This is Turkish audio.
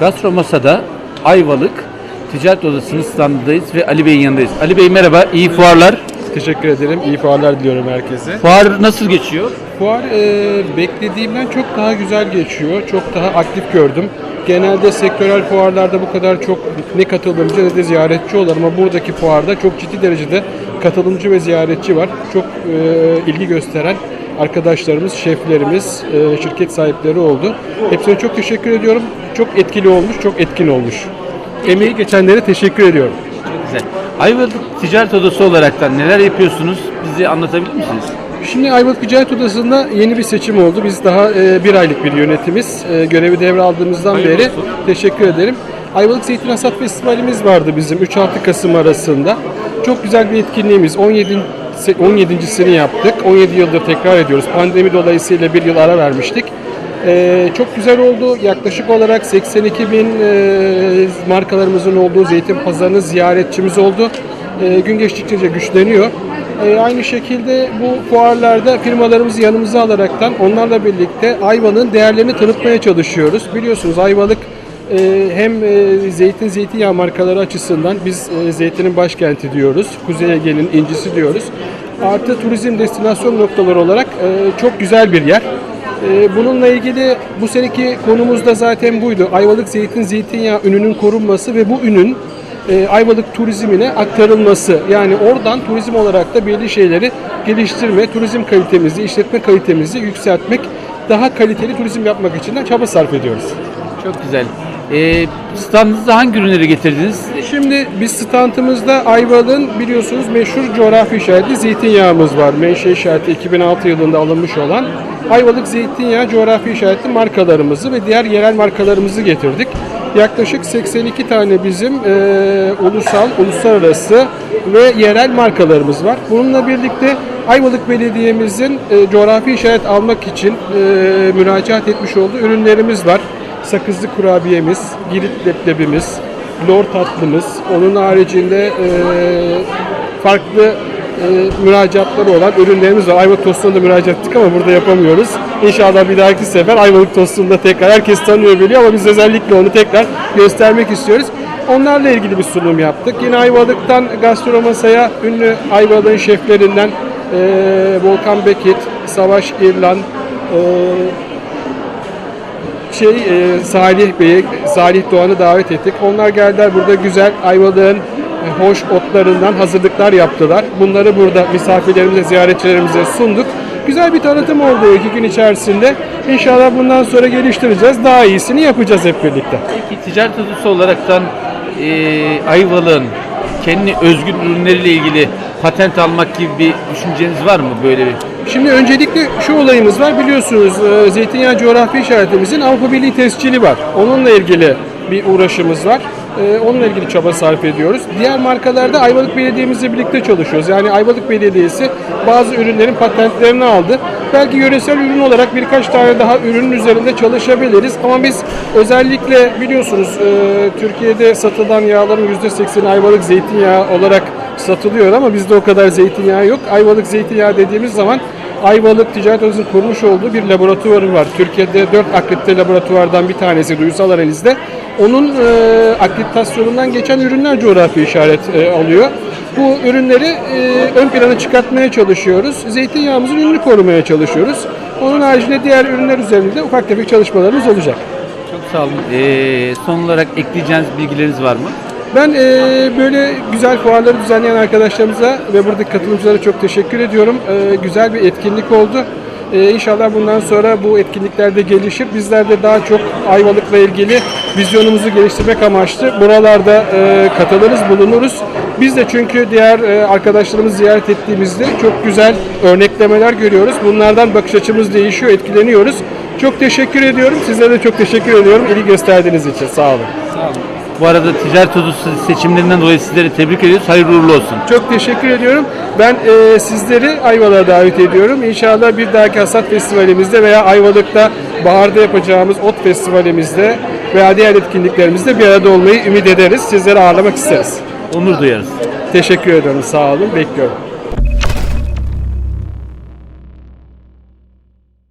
Gastro Masa'da Ayvalık Ticaret Odası'nın standındayız ve Ali Bey'in yanındayız. Ali Bey merhaba, iyi fuarlar. Teşekkür ederim. İyi fuarlar diliyorum herkese. Fuar nasıl geçiyor? Fuar e, beklediğimden çok daha güzel geçiyor. Çok daha aktif gördüm. Genelde sektörel fuarlarda bu kadar çok ne katılımcı ne de ziyaretçi olur ama buradaki fuarda çok ciddi derecede katılımcı ve ziyaretçi var. Çok e, ilgi gösteren arkadaşlarımız, şeflerimiz, e, şirket sahipleri oldu. Hepsine çok teşekkür ediyorum. Çok etkili olmuş, çok etkin olmuş. Emeği geçenlere teşekkür ediyorum. Güzel. Ayvalık Ticaret Odası olaraktan neler yapıyorsunuz? Bizi anlatabilir misiniz? Şimdi Ayvalık Ticaret Odası'nda yeni bir seçim oldu. Biz daha e, bir aylık bir yönetimiz. E, görevi devraldığımızdan Hayırlı beri olsun. teşekkür ederim. Ayvalık Zeytin Hasat Festivalimiz vardı bizim 3-6 Kasım arasında. Çok güzel bir etkinliğimiz. 17 se- 17.sini yaptık. 17 yıldır tekrar ediyoruz. Pandemi dolayısıyla bir yıl ara vermiştik. E, çok güzel oldu. Yaklaşık olarak 82 bin e, markalarımızın olduğu zeytin pazarının ziyaretçimiz oldu. E, gün geçtikçe güçleniyor. E, aynı şekilde bu fuarlarda firmalarımızı yanımıza alaraktan onlarla birlikte Ayvalık'ın değerlerini tanıtmaya çalışıyoruz. Biliyorsunuz Ayvalık e, hem e, zeytin zeytinyağı markaları açısından biz e, zeytinin başkenti diyoruz. Kuzey Ege'nin incisi diyoruz. Artı turizm destinasyon noktaları olarak e, çok güzel bir yer. E, Bununla ilgili bu seneki konumuz da zaten buydu. Ayvalık zeytin zeytinyağı ününün korunması ve bu ünün e, Ayvalık turizmine aktarılması. Yani oradan turizm olarak da belli şeyleri geliştirme, turizm kalitemizi, işletme kalitemizi yükseltmek, daha kaliteli turizm yapmak için de çaba sarf ediyoruz. Çok güzel. Ee, standınızda hangi ürünleri getirdiniz? Şimdi biz standımızda Ayvalık'ın biliyorsunuz meşhur coğrafi işareti zeytinyağımız var. Menşe işareti 2006 yılında alınmış olan Ayvalık zeytinyağı coğrafi işaretli markalarımızı ve diğer yerel markalarımızı getirdik. Yaklaşık 82 tane bizim e, ulusal, uluslararası ve yerel markalarımız var. Bununla birlikte Ayvalık Belediye'mizin e, coğrafi işaret almak için e, müracaat etmiş olduğu ürünlerimiz var. Sakızlı kurabiyemiz, girit leblebimiz, lor tatlımız, onun haricinde e, farklı e, müracaatları olan ürünlerimiz var. Ayvalık tostuna da müracaat ettik ama burada yapamıyoruz. İnşallah bir dahaki sefer Ayvalık tostunda tekrar herkes tanıyor biliyor ama biz özellikle onu tekrar göstermek istiyoruz. Onlarla ilgili bir sunum yaptık. Yine Ayvalık'tan gastromasaya ünlü Ayvalık'ın şeflerinden e, Volkan Bekit, Savaş İrlan, e, şey e, Salih Bey'i, Salih Doğan'ı davet ettik. Onlar geldiler burada güzel Ayvalık'ın e, hoş otlarından hazırlıklar yaptılar. Bunları burada misafirlerimize, ziyaretçilerimize sunduk. Güzel bir tanıtım oldu iki gün içerisinde. İnşallah bundan sonra geliştireceğiz. Daha iyisini yapacağız hep birlikte. Peki ticaret odası olaraktan e, Ayvalık'ın kendi özgün ürünleriyle ilgili patent almak gibi bir düşünceniz var mı böyle bir? Şimdi öncelikle şu olayımız var. Biliyorsunuz e, zeytinyağı coğrafi işaretimizin Avrupa Birliği tescili var. Onunla ilgili bir uğraşımız var. E, Onunla ilgili çaba sarf ediyoruz. Diğer markalarda Ayvalık Belediye'mizle birlikte çalışıyoruz. Yani Ayvalık Belediyesi bazı ürünlerin patentlerini aldı. Belki yöresel ürün olarak birkaç tane daha ürünün üzerinde çalışabiliriz. Ama biz özellikle biliyorsunuz e, Türkiye'de satılan yağların %80'i Ayvalık zeytinyağı olarak satılıyor ama bizde o kadar zeytinyağı yok. Ayvalık zeytinyağı dediğimiz zaman Ayvalık Ticaret Odası'nın kurmuş olduğu bir laboratuvarı var. Türkiye'de 4 akredite laboratuvardan bir tanesi duysal analizde. Onun e, akreditasyonundan geçen ürünler coğrafi işaret e, alıyor. Bu ürünleri e, ön plana çıkartmaya çalışıyoruz. Zeytinyağımızın ününü korumaya çalışıyoruz. Onun haricinde diğer ürünler üzerinde de ufak tefek çalışmalarımız olacak. Çok sağ olun. E, son olarak ekleyeceğiniz bilgileriniz var mı? Ben e, böyle güzel fuarları düzenleyen arkadaşlarımıza ve buradaki katılımcılara çok teşekkür ediyorum. E, güzel bir etkinlik oldu. E, inşallah bundan sonra bu etkinliklerde gelişir. Bizler de daha çok Ayvalık'la ilgili vizyonumuzu geliştirmek amaçlı buralarda e, katılırız, bulunuruz. Biz de çünkü diğer e, arkadaşlarımızı ziyaret ettiğimizde çok güzel örneklemeler görüyoruz. Bunlardan bakış açımız değişiyor, etkileniyoruz. Çok teşekkür ediyorum. Sizlere de çok teşekkür ediyorum. İlgi gösterdiğiniz için. Sağ olun. Bu arada ticaret odası seçimlerinden dolayı sizleri tebrik ediyoruz. Hayırlı uğurlu olsun. Çok teşekkür ediyorum. Ben e, sizleri Ayvalık'a davet ediyorum. İnşallah bir dahaki hasat festivalimizde veya Ayvalık'ta baharda yapacağımız ot festivalimizde veya diğer etkinliklerimizde bir arada olmayı ümit ederiz. Sizleri ağırlamak isteriz. Onur duyarız. Teşekkür ediyorum. Sağ olun. Bekliyorum.